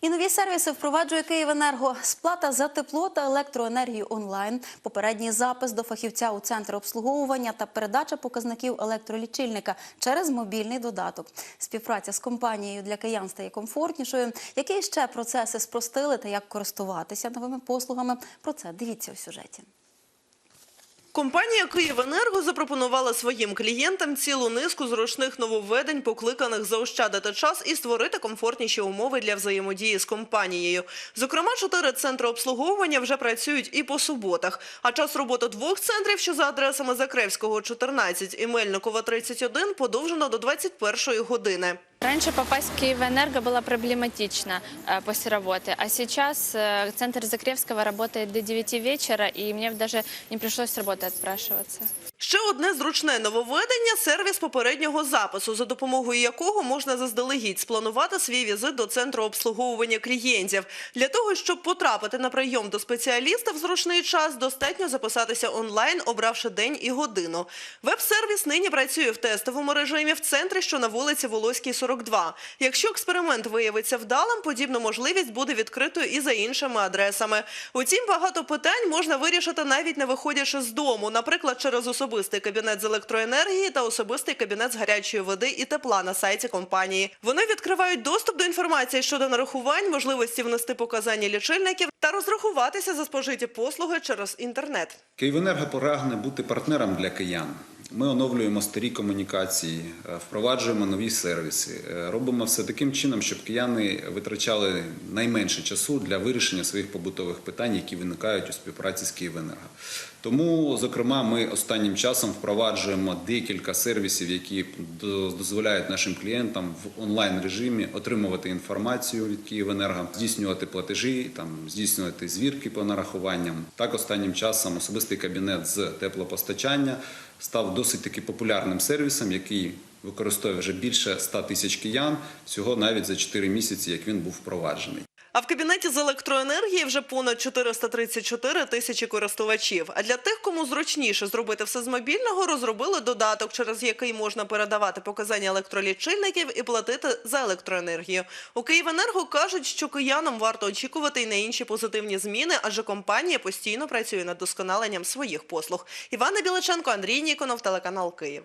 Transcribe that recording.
І нові сервіси впроваджує Київенерго. Сплата за тепло та електроенергію онлайн, попередній запис до фахівця у центр обслуговування та передача показників електролічильника через мобільний додаток. Співпраця з компанією для киян стає комфортнішою. Які ще процеси спростили та як користуватися новими послугами? Про це дивіться у сюжеті. Компанія «Київенерго» запропонувала своїм клієнтам цілу низку зручних нововведень, покликаних заощадити час і створити комфортніші умови для взаємодії з компанією. Зокрема, чотири центри обслуговування вже працюють і по суботах. А час роботи двох центрів, що за адресами Закревського 14 і Мельникова 31, подовжено до 21 години. Раньше попасть в Киевэнерго было проблематично э, после работы, а сейчас э, центр Закревского работает до 9 вечера, и мне даже не пришлось с работы отпрашиваться. Ще одне зручне нововведення – сервіс попереднього запису, за допомогою якого можна заздалегідь спланувати свій візит до центру обслуговування клієнтів. Для того, щоб потрапити на прийом до спеціаліста в зручний час, достатньо записатися онлайн, обравши день і годину. Веб-сервіс нині працює в тестовому режимі в центрі, що на вулиці Волоській, 42. Якщо експеримент виявиться вдалим, подібну можливість буде відкритою і за іншими адресами. Утім, багато питань можна вирішити навіть не виходячи з дому, наприклад, через особистий кабінет з електроенергії та особистий кабінет з гарячої води і тепла на сайті компанії. Вони відкривають доступ до інформації щодо нарахувань, можливості внести показання лічильників та розрахуватися за спожиті послуги через інтернет. Київенерго прагне бути партнером для киян. Ми оновлюємо старі комунікації, е, впроваджуємо нові сервіси. Е, Робимо все таким чином, щоб кияни витрачали найменше часу для вирішення своїх побутових питань, які виникають у співпраці з Київенерго. Тому, зокрема, ми останнім часом впроваджуємо декілька сервісів, які дозволяють нашим клієнтам в онлайн режимі отримувати інформацію від Київенерго, здійснювати платежі, там здійснювати звірки по нарахуванням. Так, останнім часом особистий кабінет з теплопостачання став досить таки популярним сервісом, який використовує вже більше 100 тисяч киян всього навіть за 4 місяці, як він був впроваджений. А в кабінеті з електроенергії вже понад 434 тисячі користувачів. А для тих, кому зручніше зробити все з мобільного, розробили додаток, через який можна передавати показання електролічильників і платити за електроенергію. У Київенерго кажуть, що киянам варто очікувати й на інші позитивні зміни, адже компанія постійно працює над досконаленням своїх послуг. Івана Біличенко, Андрій Ніконов, телеканал Київ.